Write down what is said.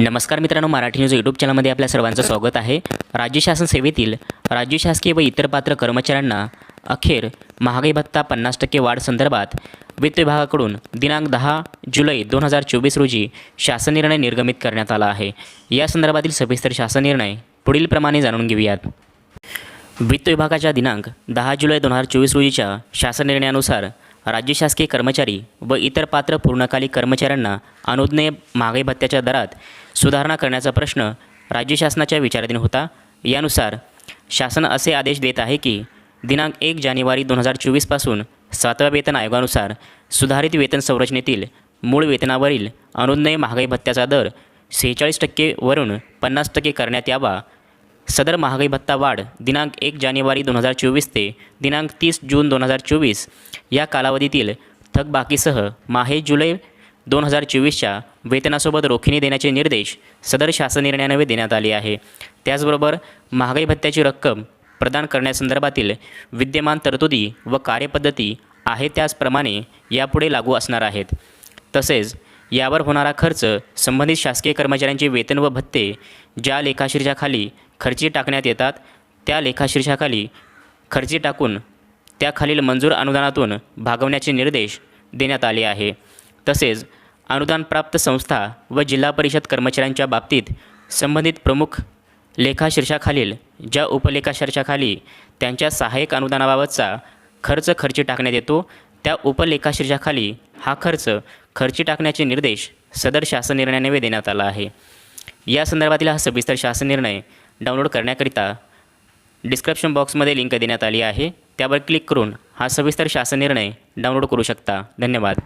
नमस्कार मित्रांनो Marathi news YouTube चॅनलमध्ये आपल्या सर्वांचं स्वागत आहे. राज्य शासन सेवेतील राज्य शासकीय व इतर पात्र कर्मचाऱ्यांना अखेर महागाई भत्ता पन्नास टक्के वाढ संदर्भात वित्त विभागाकडून दिनांक दहा जुलै दोन हजार चोवीस रोजी शासन निर्णय निर्गमित करण्यात आला आहे. या संदर्भातील सविस्तर शासन निर्णय पुढीलप्रमाणे जाणून घेऊयात. वित्त विभागाच्या दिनांक दहा जुलै दोन हजार चोवीस रोजीच्या शासन निर्णयानुसार राज्य शासकीय कर्मचारी व इतर पात्र पूर्णकालिक कर्मचाऱ्यांना अनुज्ञेय महागाई भत्त्याच्या दरात सुधारणा करण्याचा प्रश्न राज्य शासनाच्या विचाराधीन होता. यानुसार शासन असे आदेश देत आहे की दिनांक एक जानेवारी दोन हजार चोवीसपासून सातव्या वेतन आयोगानुसार सुधारित वेतन संरचनेतील मूळ वेतनावरील अनुज्ञेय महागाई भत्त्याचा दर सेहेचाळीस टक्केवरून पन्नास टक्के करण्यात यावा सदर महागाई भत्ता वाढ दिनांक एक जानेवारी दोन हजार चोवीस ते दिनांक तीस जून दोन हजार चोवीस या कालावधीतील थकबाकीसह माहे जुलै दोन हजार चोवीसच्या वेतनासोबत रोखीने देण्याचे निर्देश सदर शासन निर्णयाने देण्यात आले आहे. त्याचबरोबर महागाई भत्त्याची रक्कम प्रदान करण्यासंदर्भातील विद्यमान तरतुदी व कार्यपद्धती आहे त्याचप्रमाणे यापुढे लागू असणार आहेत. तसेच यावर होणारा खर्च संबंधित शासकीय कर्मचाऱ्यांचे वेतन व भत्ते ज्या लेखाशीरच्याखाली खर्ची टाकण्यात येतात. त्या लेखाशीर्षाखाली खर्ची टाकून त्याखालील मंजूर अनुदानातून भागवण्याचे निर्देश देण्यात आले आहे. तसेच अनुदानप्राप्त संस्था व जिल्हा परिषद कर्मचाऱ्यांच्या बाबतीत संबंधित प्रमुख लेखाशीर्षाखालील ज्या उपलेखाशीर्षाखाली त्यांच्या सहाय्यक अनुदानाबाबतचा खर्च खर्ची टाकण्यात येतो त्या उपलेखाशीर्षाखाली हा खर्च खर्ची टाकण्याचे निर्देश सदर शासन निर्णयाने देण्यात आला आहे. या संदर्भातील हा सविस्तर शासन निर्णय डाउनलोड करण्याकरिता डिस्क्रिप्शन बॉक्समध्ये लिंक देण्यात आली आहे. त्यावर क्लिक करून हा सविस्तर शासन निर्णय डाउनलोड करू शकता. धन्यवाद.